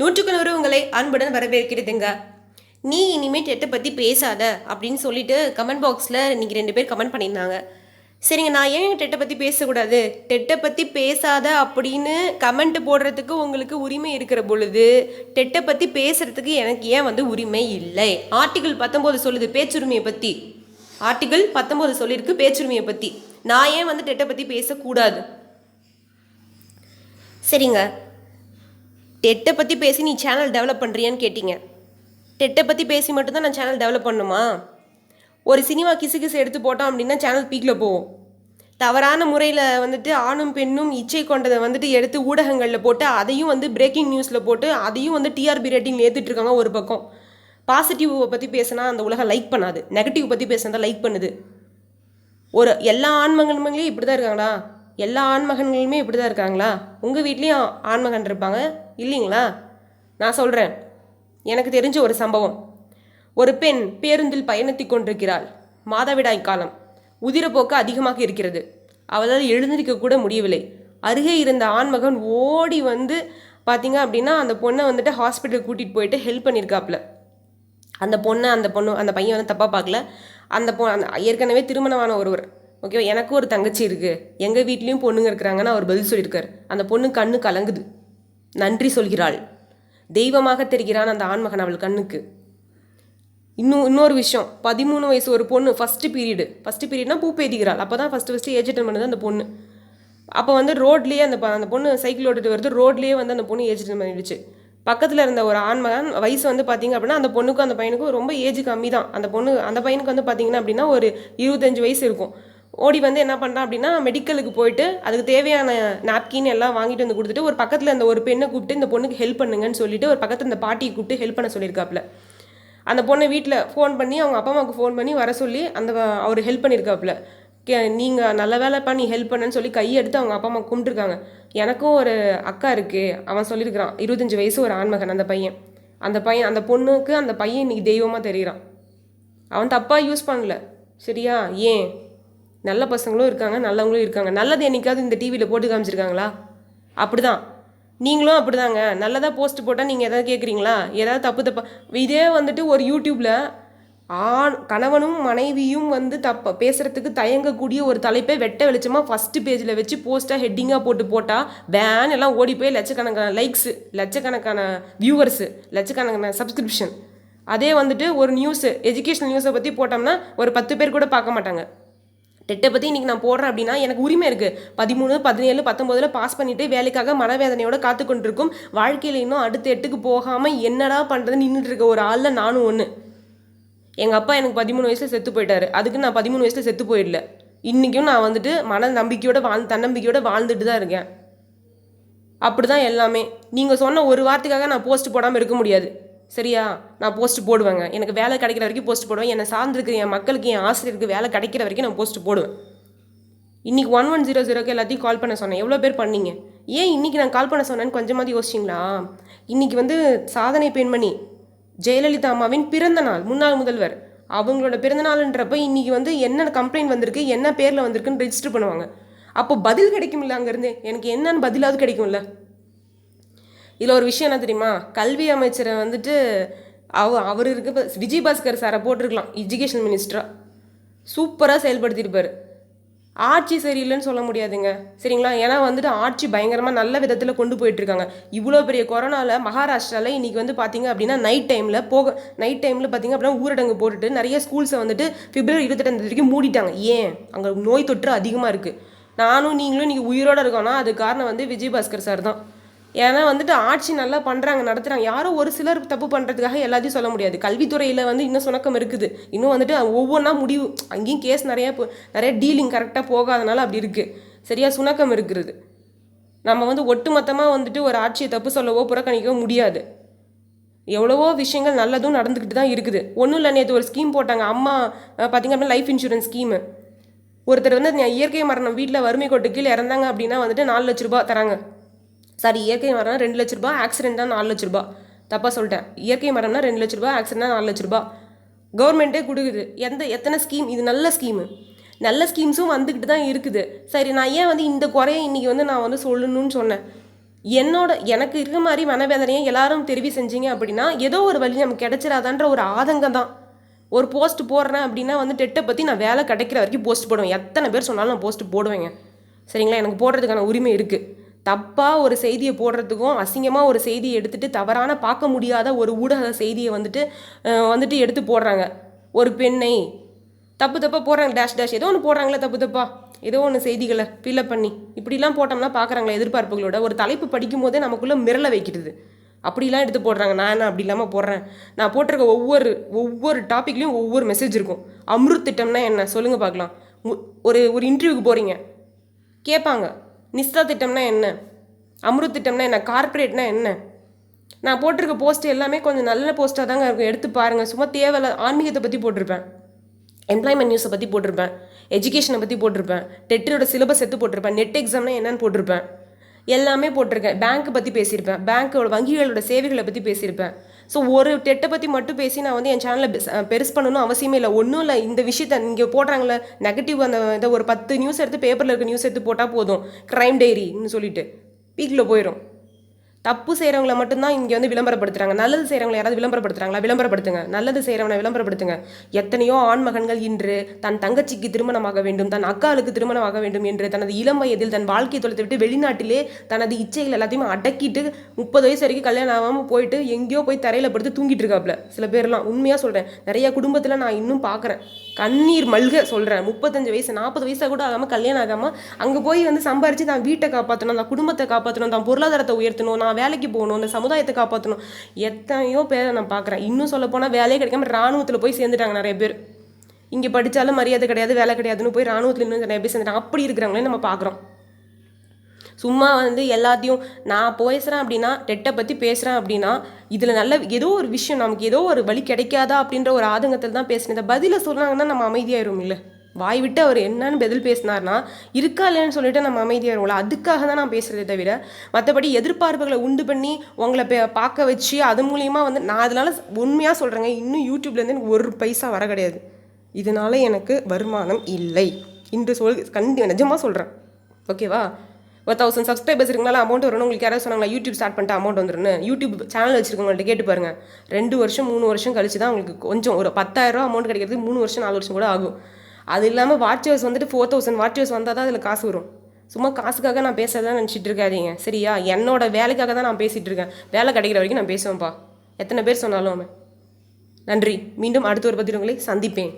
நூற்றுக்கு நூறு உங்களை அன்புடன் வரவேற்கிறதுங்க. நீ இனிமேல் டெட்டை பற்றி பேசாத அப்படின்னு சொல்லிட்டு கமெண்ட் பாக்ஸில் நீங்கள் ரெண்டு பேர் கமெண்ட் பண்ணியிருந்தாங்க. சரிங்க நான் ஏன் டெட்டை பற்றி பேசக்கூடாது? டெட்டை பற்றி பேசாத அப்படின்னு கமெண்ட் போடுறதுக்கு உங்களுக்கு உரிமை இருக்கிற பொழுது டெட்டை பற்றி பேசுகிறதுக்கு எனக்கு ஏன் வந்து உரிமை இல்லை? ஆர்டிகிள் பத்தொம்போது சொல்லுது பேச்சுரிமையை பற்றி ஆர்டிகிள் பத்தொம்போது சொல்லியிருக்கு பேச்சுரிமையை பற்றி நான் ஏன் வந்து டெட்டை பற்றி பேசக்கூடாது? சரிங்க. டெட்டை பற்றி பேசி நீ சேனல் டெவலப் பண்ணுறியான்னு கேட்டீங்க. டெட்டை பற்றி பேசி மட்டும்தான் நான் சேனல் டெவலப் பண்ணுமா? ஒரு சினிமா கிசு கிசு எடுத்து போட்டோம் அப்படின்னா சேனல் பீக்கில் போகும் தவறான முறையில் வந்துட்டு ஆணும் பெண்ணும் இச்சை கொண்டதை வந்துட்டு எடுத்து ஊடகங்களில் போட்டு அதையும் வந்து பிரேக்கிங் நியூஸில் போட்டு அதையும் வந்து டிஆர்பி ரேட்டிங் ஏற்றிட்டு ஒரு பக்கம். பாசிட்டிவை பற்றி பேசினா அந்த உலகம் லைக் பண்ணாது. நெகட்டிவ் பற்றி பேசினா தான் லைக் பண்ணுது. ஒரு எல்லா ஆண்மகன்களுமே இப்படி தான் இருக்காங்களா? எல்லா ஆண்மகன்களுமே இப்படி தான் இருக்காங்களா? உங்கள் வீட்லேயும் ஆண்மகன் இருப்பாங்க? இல்லைங்களா? நான் சொல்கிறேன் எனக்கு தெரிஞ்ச ஒரு சம்பவம். ஒரு பெண் பேருந்தில் பயணித்து கொண்டிருக்கிறாள். மாதவிடாய் காலம். உதிரப்போக்கு அதிகமாக இருக்கிறது. அவளால் எழுந்திருக்க கூட முடியவில்லை. அருகே இருந்த ஆண்மகன் ஓடி வந்து பார்த்தீங்க அப்படின்னா அந்த பொண்ணை வந்துட்டு ஹாஸ்பிட்டல் கூட்டிகிட்டு போயிட்டு ஹெல்ப் பண்ணியிருக்காப்புல அந்த பொண்ணை அந்த பொண்ணு அந்த பையன் வந்து தப்பாக பார்க்கல. அந்த பொ அந்த ஏற்கனவே திருமணமான ஒருவர். ஓகேவா எனக்கும் ஒரு தங்கச்சி இருக்குது எங்கள் வீட்லேயும் பொண்ணுங்க இருக்கிறாங்கன்னு அவர் பதில் சொல்லியிருக்காரு. அந்த பொண்ணு கண்ணு கலங்குது. நன்றி சொல்கிறாள். தெய்வமாக தெரிகிறான் அந்த ஆண்மகன் அவள் கண்ணுக்கு. இன்னும் இன்னொரு விஷயம். பதிமூணு வயசு ஒரு பொண்ணு ஃபஸ்ட்டு பீரியடு ஃபஸ்ட்டு பீரியட்னா பூ பேதிக்கிறாள் அப்போ தான் ஃபஸ்ட்டு ஃபஸ்ட்டு ஏஜ் அட்டன் பண்ணுது அந்த பொண்ணு. அப்போ வந்து ரோட்லேயே அந்த அந்த பொண்ணு சைக்கிள் ஓட்டிட்டு வருது. ரோட்லேயே வந்து அந்த பொண்ணு ஏஜ் அட்டன் பண்ணிடுச்சு. பக்கத்தில் இருந்த ஒரு ஆண்மகன் வயசு வந்து பார்த்திங்க அப்படின்னா அந்த பொண்ணுக்கும் அந்த பையனுக்கும் ரொம்ப ஏஜ் கம்மி தான் அந்த பொண்ணு அந்த பையனுக்கு வந்து பார்த்தீங்கன்னா அப்படின்னா ஒரு இருபத்தஞ்சு வயசு இருக்கும். ஓடி வந்து என்ன பண்ணுறான் அப்படின்னா மெடிக்கலுக்கு போயிட்டு அதுக்கு தேவையான நாப்கின் எல்லாம் வாங்கிட்டு வந்து கொடுத்துட்டு ஒரு பக்கத்தில் இந்த ஒரு பெண்ணை கூப்பிட்டு இந்த பொண்ணுக்கு ஹெல்ப் பண்ணுங்கன்னு சொல்லிட்டு ஒரு பக்கத்தில் இந்த பாட்டியை கூப்பிட்டு ஹெல்ப் பண்ண சொல்லியிருக்காப்புல. அந்த பொண்ணை வீட்டில் ஃபோன் பண்ணி அவங்க அப்பா அம்மாவுக்கு ஃபோன் பண்ணி வர சொல்லி அந்த அவர் ஹெல்ப் பண்ணியிருக்காப்புல. கே நீங்கள் நல்ல வேலைப்பா நீ ஹெல்ப் பண்ணுன்னு சொல்லி கையெடுத்து அவங்க அப்பா அம்மா கும்பிட்டுருக்காங்க. எனக்கும் ஒரு அக்கா இருக்குது அவன் சொல்லியிருக்கிறான் இருபத்தஞ்சி வயசு ஒரு ஆண்மகன் அந்த பையன். அந்த பையன் அந்த பொண்ணுக்கு அந்த பையன் இன்றைக்கி தெய்வமாக தெரிகிறான் அவன் தப்பாக யூஸ் பண்ணல. சரியா? ஏன்? நல்ல பசங்களும் இருக்காங்க நல்லவங்களும் இருக்காங்க. நல்லது என்னைக்காவது இந்த டிவியில் போட்டு காமிச்சிருக்காங்களா? அப்படிதான். நீங்களும் அப்படிதாங்க. நல்லதாக போஸ்ட் போட்டால் நீங்கள் எதாவது கேட்குறீங்களா ஏதாவது தப்பு தப்பா இதே வந்துட்டு ஒரு யூடியூப்பில் ஆண் கணவனும் மனைவியும் வந்து தப்ப பேசுகிறதுக்கு தயங்கக்கூடிய ஒரு தலைப்பை வெட்ட வெளிச்சமாக ஃபஸ்ட்டு பேஜில் வச்சு போஸ்ட்டாக ஹெட்டிங்காக போட்டு போட்டால் பேன் எல்லாம் ஓடி போய் லட்சக்கணக்கான லைக்ஸு லட்சக்கணக்கான வியூவர்ஸு லட்சக்கணக்கான சப்ஸ்கிரிப்ஷன் அதே வந்துட்டு ஒரு நியூஸு எஜுகேஷனல் நியூஸை பற்றி போட்டோம்னா ஒரு பத்து பேர் கூட பார்க்க மாட்டாங்க. டெட்டை பற்றி இன்றைக்கி நான் போடுறேன் அப்படின்னா எனக்கு உரிமை இருக்குது பதிமூணு பதினேழு பத்தொம்போதில் பாஸ் பண்ணிவிட்டு வேலைக்காக மனவேதனையோட காத்து கொண்டிருக்கும். வாழ்க்கையில் இன்னும் அடுத்த எட்டுக்கு போகாமல் என்னடா பண்ணுறதுன்னு நின்றுட்டு இருக்க ஒரு ஆளில் நானும் ஒன்று எங்கள் அப்பா எனக்கு பதிமூணு வயசில் செத்து போயிட்டாரு. அதுக்கு நான் பதிமூணு வயசில் செத்து போயிடல. இன்றைக்கும் நான் வந்துட்டு மன நம்பிக்கையோட வாழ் தன்னம்பிக்கையோட வாழ்ந்துட்டு தான் இருக்கேன். அப்படி தான் எல்லாமே. நீங்கள் சொன்ன ஒரு வார்த்தைக்காக நான் போஸ்ட் போடாமல் இருக்க முடியாது. சரியா நான் போஸ்ட் போடுவேங்க. எனக்கு வேலை கிடைக்கிற வரைக்கும் போஸ்ட் போடுவேன். என்னை சார்ந்திருக்கிற என் மக்களுக்கு என் ஆசிரியருக்கு வேலை கிடைக்கிற வரைக்கும் நான் போஸ்ட் போடுவேன். இன்றைக்கி ஒன் ஒன் ஜீரோ ஜீரோக்கு எல்லாத்தையும் கால் பண்ண சொன்னேன். எவ்வளோ பேர் பண்ணீங்க? ஏன் இன்றைக்கி நான் கால் பண்ண சொன்னேன்னு கொஞ்சமாவது யோசிச்சிங்களா? இன்றைக்கி வந்து சாதனை பெண்மணி ஜெயலலிதா அம்மாவின் பிறந்த நாள் முன்னாள் முதல்வர். அவங்களோட பிறந்த நாள்ன்றப்ப இன்றைக்கி வந்து என்ன கம்ப்ளைண்ட் வந்திருக்கு என்ன பேரில் வந்திருக்குன்னு ரெஜிஸ்டர் பண்ணுவாங்க. அப்போ பதில் கிடைக்கும்ல அங்கேருந்து? எனக்கு என்னன்னு பதிலாவது கிடைக்கும்ல? இதில் ஒரு விஷயம் என்ன தெரியுமா? கல்வி அமைச்சரை வந்துட்டு அவ அவர் இருக்க விஜய் பாஸ்கர் சாரை போட்டிருக்கலாம் எஜுகேஷன் மினிஸ்டராக சூப்பராக செயல்படுத்தியிருப்பார். ஆட்சி சரியில்லைன்னு சொல்ல முடியாதுங்க. சரிங்களா? ஏன்னா வந்துட்டு ஆட்சி பயங்கரமாக நல்ல விதத்தில் கொண்டு போயிட்டுருக்காங்க. இவ்வளோ பெரிய கொரோனாவில் மகாராஷ்டிராவில் இன்றைக்கி வந்து பார்த்திங்க அப்படின்னா நைட் டைமில் போக நைட் டைமில் பார்த்தீங்க அப்படின்னா ஊரடங்கு போட்டுட்டு நிறைய ஸ்கூல்ஸை வந்துட்டு பிப்ரவரி இருபத்தெட்டாம் தேதிக்கு மூடிட்டாங்க. ஏன்? அங்கே நோய் தொற்று அதிகமாக இருக்குது நானும் நீங்களும் இன்றைக்கி உயிரோடு இருக்கோம்னா அது காரணம் வந்து விஜய் பாஸ்கர் சார் தான். ஏன்னா வந்துட்டு ஆட்சி நல்லா பண்ணுறாங்க நடத்துகிறாங்க யாரோ ஒரு சிலர் தப்பு பண்ணுறதுக்காக எல்லாத்தையும் சொல்ல முடியாது. கல்வித்துறையில் வந்து இன்னும் சுணக்கம் இருக்குது. இன்னும் வந்துட்டு ஒவ்வொன்றா முடிவு அங்கேயும் கேஸ் நிறையா நிறைய டீலிங் கரெக்டாக போகாதனால அப்படி இருக்குது சரியாக சுணக்கம் இருக்கிறது. நம்ம வந்து ஒட்டுமொத்தமாக வந்துட்டு ஒரு ஆட்சியை தப்பு சொல்லவோ புறக்கணிக்கவோ முடியாது. எவ்வளவோ விஷயங்கள் நல்லதும் நடந்துக்கிட்டு தான் இருக்குது. ஒன்றும் இல்லை நேற்று ஒரு ஸ்கீம் போட்டாங்க. அம்மா பார்த்தீங்க அப்படின்னா லைஃப் இன்சூரன்ஸ் ஸ்கீமு ஒருத்தர் வந்து இயற்கை மரணம் வீட்டில் வறுமை கொட்டு கீழே இறந்தாங்க அப்படின்னா வந்துட்டு நாலு லட்ச ரூபாய் தராங்க. சாரி இயற்கை மரம்னா ரெண்டு லட்ச ரூபா ஆக்சிடென்ட் தான் நாலு லட்ச ரூபா. தப்பாக சொல்லிட்டேன். இயற்கை மரம்னா ரெண்டு லட்ச ரூபா ஆக்சிடென்ட்னா நாலு லட்ச ரூபா. கவர்மெண்ட்டே கொடுக்குது. எந்த எத்தனை ஸ்கீம் இது நல்ல ஸ்கீமு நல்ல ஸ்கீம்ஸும் வந்துக்கிட்டு தான் இருக்குது. சரி நான் ஏன் வந்து இந்த குறைய இன்றைக்கி வந்து நான் வந்து சொல்லணும்னு சொன்னேன்? என்னோட எனக்கு இருக்க மாதிரி மனவேதனையை எல்லாரும் தெரிவி செஞ்சீங்க அப்படின்னா ஏதோ ஒரு வழி நமக்கு கிடைச்சிடாதான்ற ஒரு ஆதங்கம் தான். ஒரு போஸ்ட் போடுறேன் அப்படின்னா வந்து டெட்டை பற்றி நான் வேலை கிடைக்கிற வரைக்கும் போஸ்ட் போடுவேன். எத்தனை பேர் சொன்னாலும் நான் போஸ்ட் போடுவேங்க. சரிங்களா? எனக்கு போடுறதுக்கான உரிமை இருக்குது தப்பாக ஒரு செய்தியை போடுறதுக்கும் அசிங்கமாக ஒரு செய்தியை எடுத்துட்டு தவறான பார்க்க முடியாத ஒரு ஊடக செய்தியை வந்துட்டு வந்துட்டு எடுத்து போடுறாங்க. ஒரு பெண்ணை தப்பு தப்பாக போடுறாங்க டேஷ் டேஷ் ஏதோ ஒன்று போடுறாங்களே தப்பு தப்பா. ஏதோ ஒன்று செய்திகளை ஃபில்அப் பண்ணி. இப்படிலாம் போட்டோம்னா பார்க்குறாங்களே எதிர்பார்ப்புகளோட. ஒரு தலைப்பு படிக்கும் போதே நமக்குள்ளே மிரள வைக்கிறது. அப்படிலாம் எடுத்து போடுறாங்க. நான் என்ன அப்படி இல்லாமல் போடுறேன்? நான் போட்டிருக்க ஒவ்வொரு ஒவ்வொரு டாப்பிக்லேயும் ஒவ்வொரு மெசேஜ் இருக்கும். அம்ருத் திட்டம்னா என்ன? சொல்லுங்கள் பார்க்கலாம். மு- ஒரு ஒரு இன்டர்வியூக்கு போகிறீங்க கேட்பாங்க. நிஸ்தா திட்டம்னா என்ன? அம்ருத் திட்டம்னா என்ன? கார்ப்பரேட்னா என்ன? நான் போட்டிருக்க போஸ்ட் எல்லாமே கொஞ்சம் நல்ல போஸ்ட்டாக தாங்க இருக்கும். எடுத்து பாருங்கள் சும்மா தேவையில்ல. ஆன்மீகத்தை பற்றி போட்டிருப்பேன். எம்ப்ளாய்மெண்ட் நியூஸை பற்றி போட்டிருப்பேன். எஜுகேஷனை பற்றி போட்டிருப்பேன். டெட்டோட சிலபஸ் எடுத்து போட்டிருப்பேன். நெட் எக்ஸாம்னா என்னன்னு போட்டிருப்பேன். எல்லாமே போட்டிருக்கேன். பேங்க்கை பற்றி பேசியிருப்பேன். பேங்க்கோட வங்கிகளோட சேவைகளை பற்றி பேசியிருப்பேன். ஸோ ஒரு டெட்டை பற்றி மட்டும் பேசி நான் வந்து என் சேனலில் பெருசு பண்ணணும் அவசியமே இல்லை. ஒன்றும் இல்லை. இந்த விஷயத்த இங்கே போடுறாங்களே நெகட்டிவ் அந்த இதை ஒரு பத்து நியூஸ் எடுத்து பேப்பரில் இருக்க நியூஸ் எடுத்து போட்டால் போதும். க்ரைம் டைரின்னு சொல்லிட்டு. பீக்கில் போயிடும் தப்பு செய்கிறவங்களை மட்டும்தான் இங்கே வந்து விளம்பரப்படுத்துகிறாங்க நல்லது செய்கிறவங்களை யாராவது விளம்பரப்படுத்துகிறாங்களா விளம்பரப்படுத்துங்க. நல்லது செய்கிறவனை விளம்பரப்படுத்துங்க. எத்தனையோ ஆண்மகன்கள் இன்று தன் தங்கச்சிக்கு திருமணமாக வேண்டும் தன் அக்காளுக்கு திருமணமாக வேண்டும் என்று தனது இளம் வயதில் தன் வாழ்க்கையை தொலைத்து விட்டு வெளிநாட்டிலே தனது இச்சைகள் எல்லாத்தையுமே அடக்கிட்டு முப்பது வயசு வரைக்கும் கல்யாணம் ஆகாமல் போயிட்டு எங்கேயோ போய் தரையில் படுத்து தூங்கிட்டு இருக்காப்புல. சில பேர்லாம் உண்மையாக சொல்கிறேன் நிறைய குடும்பத்தில் நான் இன்னும் பார்க்குறேன் கண்ணீர் மல்க சொல்கிறேன் முப்பத்தஞ்சு வயசு நாற்பது வயசாக கூட ஆகாமல் கல்யாணம் ஆகாமல் அங்கே போய் வந்து சம்பாரித்து தான் வீட்டை காப்பாற்றணும் தான் குடும்பத்தை காப்பாற்றணும் தான் பொருளாதாரத்தை உயர்த்தணும் நான் வேலைக்கு போகணும் இந்த சமுதாயத்தை காப்பாற்றணும் எத்தனையோ பேரை நான் பார்க்குறேன். இன்னும் சொல்லப்போனால் வேலையே கிடைக்காம ராணுவத்தில் போய் சேர்ந்துட்டாங்க நிறைய பேர். இங்கே படித்தாலும் மரியாதை கிடையாது வேலை கிடையாதுன்னு போய் ராணுவத்தில் இன்னும் நிறைய பேர் சேர்ந்துட்டாங்க. அப்படி இருக்கிறவங்களே நம்ம பார்க்குறோம். சும்மா வந்து எல்லாத்தையும் நான் பேசுகிறேன் அப்படின்னா டெட்டை பற்றி பேசுகிறேன் அப்படின்னா இதில் நல்ல ஏதோ ஒரு விஷயம் நமக்கு ஏதோ ஒரு வழி கிடைக்காதா அப்படின்ற ஒரு ஆதங்கத்தில் தான் பேசினேன் இந்த பதிலை சொன்னாங்கன்னா நம்ம அமைதியாயிரும் இல்லை? வாய் விட்டு அவர் என்னன்னு பதில் பேசினார்னா இருக்கா இல்லைன்னு சொல்லிட்டு நம்ம இருவோம்ல. அதுக்காக தான் நான் பேசுகிறதே தவிர மற்றபடி எதிர்பார்ப்புகளை உண்டு பண்ணி உங்களை பே பார்க்க வச்சு அது மூலியமாக வந்து நான் அதனால உண்மையாக சொல்கிறேங்க இன்னும் யூடியூப்லேருந்து எனக்கு ஒரு பைசா வர கிடையாது. இதனால எனக்கு வருமானம் இல்லை. இன்று சொல் கண்டி நிஜமாக சொல்கிறேன் ஓகேவா? ஒரு தௌசண்ட் சப்ஸ்கிரைபர்ஸ் இருக்கனால அமௌண்ட் வரணும் உங்களுக்கு யாராவது சொன்னாங்களா யூடியூப் ஸ்டார்ட் பண்ணிட்டு அமௌண்ட் வந்துருன்னு யூடியூப் சேனல் வச்சிருக்கவங்கள்ட்ட கேட்டு பாருங்க. ரெண்டு வருஷம் மூணு வருஷம் கழிச்சு தான் உங்களுக்கு கொஞ்சம் ஒரு பத்தாயிரம் ரூபா அமௌண்ட் கிடைக்கிறதுக்கு மூணு வருஷம் நாலு வருஷம் கூட ஆகும். அது இல்லாமல் வாட்சர்ஸ் வந்துட்டு ஃபோர் தௌசண்ட் வாட்சர்ஸ் வந்தால் தான் அதில் காசு வரும். சும்மா காசுக்காக நான் பேசுறதா நினச்சிட்டு இருக்காதீங்க. சரியா? என்னோட வேலைக்காக தான் நான் பேசிகிட்டு இருக்கேன். வேலை கிடைக்கிற வரைக்கும் நான் பேசுவேன்ப்பா எத்தனை பேர் சொன்னாலும் அவன். நன்றி. மீண்டும் அடுத்த ஒரு பத்திரங்களை சந்திப்பேன்.